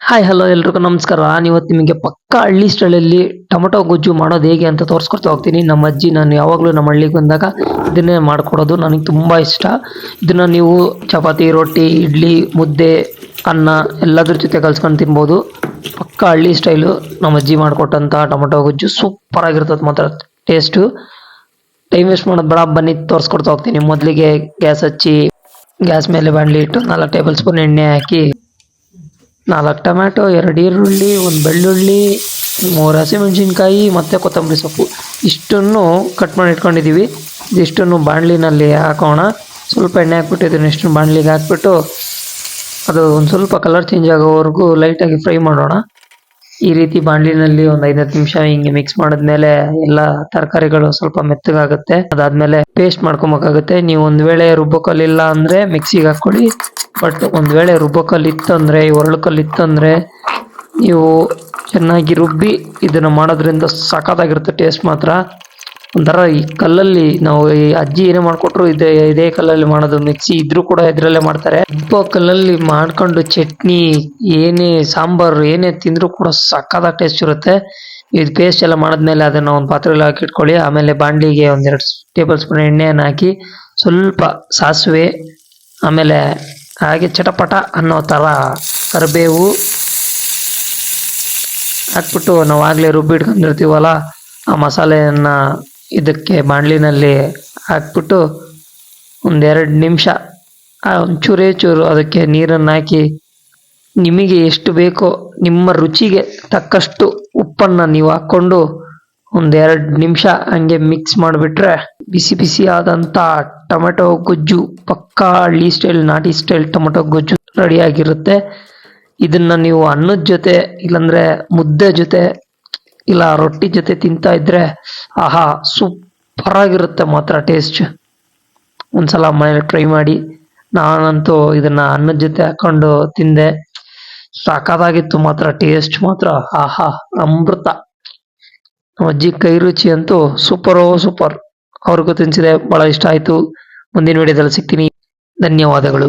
Hi hello ಎಲ್ರಿಗೂ ನಮಸ್ಕಾರ. ನಾನು ಇವತ್ತು ನಿಮಗೆ ಪಕ್ಕ ಹಳ್ಳಿ ಸ್ಟೈಲಲ್ಲಿ ಟೊಮೊಟೊ ಗೊಜ್ಜು ಮಾಡೋದು ಹೇಗೆ ಅಂತ ತೋರಿಸ್ಕೊಡ್ತಾ ಹೋಗ್ತೀನಿ. ನಮ್ಮ ಅಜ್ಜಿ ನಾನು ಯಾವಾಗಲೂ ನಮ್ಮ ಹಳ್ಳಿಗೆ ಬಂದಾಗ ಇದನ್ನೇ ಮಾಡಿಕೊಡೋದು. ನನಗೆ ತುಂಬ ಇಷ್ಟ. ಇದನ್ನು ನೀವು ಚಪಾತಿ, ರೊಟ್ಟಿ, ಇಡ್ಲಿ, ಮುದ್ದೆ, ಅನ್ನ ಎಲ್ಲದ್ರ ಜೊತೆ ಕಲ್ಸ್ಕೊಂಡು ತಿನ್ಬೋದು. ಪಕ್ಕ ಹಳ್ಳಿ ಸ್ಟೈಲು ನಮ್ಮ ಅಜ್ಜಿ ಮಾಡಿಕೊಟ್ಟಂಥ ಟೊಮೊಟೊ ಗೊಜ್ಜು ಸೂಪರ್ ಆಗಿರ್ತದೆ ಮಾತ್ರ. ಟೇಸ್ಟು ಟೈಮ್ ವೇಸ್ಟ್ ಮಾಡೋದು ಬೇಡ. ಬನ್ನಿ ತೋರಿಸ್ಕೊಡ್ತಾ ಹೋಗ್ತೀನಿ. ಮೊದಲಿಗೆ ಗ್ಯಾಸ್ ಹಚ್ಚಿ, ಗ್ಯಾಸ್ ಮೇಲೆ ಬಾಣಲಿ ಇಟ್ಟು ನಾಲ್ಕು ಟೇಬಲ್ ಸ್ಪೂನ್ ಎಣ್ಣೆ ಹಾಕಿ ನಾಲ್ಕು ಟೊಮ್ಯಾಟೊ, ಎರಡು ಈರುಳ್ಳಿ, ಒಂದು ಬೆಳ್ಳುಳ್ಳಿ, ಮೂರು ಹಸಿಮೆಣಸಿನ್ಕಾಯಿ, ಮತ್ತು ಕೊತ್ತಂಬರಿ ಸೊಪ್ಪು. ಇಷ್ಟನ್ನು ಕಟ್ ಮಾಡಿ ಇಟ್ಕೊಂಡಿದ್ದೀವಿ ಇದಿಷ್ಟನ್ನು ಬಾಣಲಿನಲ್ಲಿ ಹಾಕೋಣ. ಸ್ವಲ್ಪ ಎಣ್ಣೆ ಹಾಕ್ಬಿಟ್ಟು ಇದನ್ನ ಇಷ್ಟನ್ನು ಬಾಣಲಿಗೆ ಹಾಕ್ಬಿಟ್ಟು ಅದು ಒಂದು ಸ್ವಲ್ಪ ಕಲರ್ ಚೇಂಜ್ ಆಗೋವರೆಗೂ ಲೈಟಾಗಿ ಫ್ರೈ ಮಾಡೋಣ. ಈ ರೀತಿ ಬಾಣಲಿನಲ್ಲಿ ಒಂದು ಐದು ನಿಮಿಷ ಹಿಂಗೆ ಮಿಕ್ಸ್ ಮಾಡಿದ್ಮೇಲೆ ಎಲ್ಲ ತರಕಾರಿಗಳು ಸ್ವಲ್ಪ ಮೆತ್ತಗಾಗುತ್ತೆ. ಅದಾದ್ಮೇಲೆ ಪೇಸ್ಟ್ ಮಾಡ್ಕೊಬೇಕಾಗುತ್ತೆ. ನೀವು ಒಂದು ವೇಳೆ ರುಬ್ಬಕಲ್ಲಿಲ್ಲ ಅಂದ್ರೆ ಮಿಕ್ಸಿಗೆ ಹಾಕೊಳ್ಳಿ ಬಟ್ ಒಂದು ವೇಳೆ ರುಬ್ಬಕಲ್ಲಿತ್ತಂದರೆ ಇತ್ತಂದರೆ ನೀವು ಚೆನ್ನಾಗಿ ರುಬ್ಬಿ ಇದನ್ನು ಮಾಡೋದ್ರಿಂದ ಸಖತ್ತಾಗಿರುತ್ತೆ ಟೇಸ್ಟ್ ಮಾತ್ರ. ಒಂಥರ ಈ ಕಲ್ಲಲ್ಲಿ ನಾವು ಈ ಅಜ್ಜಿ ಏನೇ ಮಾಡಿಕೊಟ್ರು ಇದೇ ಇದೇ ಕಲ್ಲಲ್ಲಿ ಮಾಡೋದು ಮಿಕ್ಸಿ ಇದ್ರೂ ಕೂಡ ಇದರಲ್ಲೇ ಮಾಡ್ತಾರೆ. ರುಬ್ಬೋ ಕಲ್ಲಲ್ಲಿ ಮಾಡ್ಕೊಂಡು ಚಟ್ನಿ, ಏನೇ ಸಾಂಬಾರು, ಏನೇ ತಿಂದರೂ ಕೂಡ ಸಕ್ಕತ್ತಾಗಿ ಟೇಸ್ಟ್ ಇರುತ್ತೆ. ಇದು ಪೇಸ್ಟ್ ಎಲ್ಲ ಮಾಡಿದ್ಮೇಲೆ ಅದನ್ನು ಒಂದು ಪಾತ್ರೆಯಲ್ಲಿ ಹಾಕಿ ಇಟ್ಕೊಳ್ಳಿ ಆಮೇಲೆ ಬಾಣಲಿಗೆ ಒಂದೆರಡು ಟೇಬಲ್ ಸ್ಪೂನ್ ಎಣ್ಣೆಯನ್ನು ಹಾಕಿ ಸ್ವಲ್ಪ ಸಾಸಿವೆ, ಆಮೇಲೆ ಹಾಗೆ ಚಟಪಟ ಅನ್ನೋ ಥರ ಕರಿಬೇವು ಹಾಕ್ಬಿಟ್ಟು ನಾವು ಆಗಲೇ ರುಬ್ಬಿಟ್ಕೊಂಡಿರ್ತೀವಲ್ಲ, ಆ ಮಸಾಲೆಯನ್ನು ಇದಕ್ಕೆ ಬಾಣಲಿನಲ್ಲಿ ಹಾಕ್ಬಿಟ್ಟು ಒಂದೆರಡು ನಿಮಿಷ ಒಂಚೂರೇ ಚೂರು ಅದಕ್ಕೆ ನೀರನ್ನು ಹಾಕಿ, ನಿಮಗೆ ಎಷ್ಟು ಬೇಕೋ ನಿಮ್ಮ ರುಚಿಗೆ ತಕ್ಕಷ್ಟು ಉಪ್ಪನ್ನು ನೀವು ಹಾಕ್ಕೊಂಡು ಒಂದೆರಡು ನಿಮಿಷ ಹಂಗೆ ಮಿಕ್ಸ್ ಮಾಡಿಬಿಟ್ರೆ ಬಿಸಿ ಬಿಸಿ ಆದಂಥ ಟೊಮೆಟೊ ಗೊಜ್ಜು, ಪಕ್ಕಾ ಹಳ್ಳಿ ಸ್ಟೈಲ್ ನಾಟಿ ಸ್ಟೈಲ್ ಟೊಮೆಟೊ ಗೊಜ್ಜು ರೆಡಿಯಾಗಿರುತ್ತೆ ಇದನ್ನ ನೀವು ಅನ್ನದ ಜೊತೆ ಇಲ್ಲಾಂದ್ರೆ ಮುದ್ದೆ ಜೊತೆ ಇಲ್ಲ ರೊಟ್ಟಿ ಜೊತೆ ತಿಂತಾ ಇದ್ರೆ ಆಹಾ ಸೂಪರ್ ಆಗಿರುತ್ತೆ ಮಾತ್ರ ಟೇಸ್ಟ್ ಒಂದ್ಸಲ ಮನೇಲಿ ಟ್ರೈ ಮಾಡಿ. ನಾನಂತೂ ಇದನ್ನ ಅನ್ನದ ಜೊತೆ ಹಾಕೊಂಡು ತಿಂದೆ. ಸಾಕಾದಾಗಿತ್ತು ಮಾತ್ರ ಟೇಸ್ಟ್ ಮಾತ್ರ. ಆಹಾ, ಅಮೃತ. ಅಜ್ಜಿ ಕೈ ರುಚಿ ಅಂತೂ ಸೂಪರ್ ಸೂಪರ್ ಅವ್ರಿಗೂ ತಿನ್ಸಿದೆ ಬಹಳ ಇಷ್ಟ ಆಯ್ತು. ಮುಂದಿನ ವಿಡಿಯೋದಲ್ಲಿ ಸಿಗ್ತೀನಿ. ಧನ್ಯವಾದಗಳು.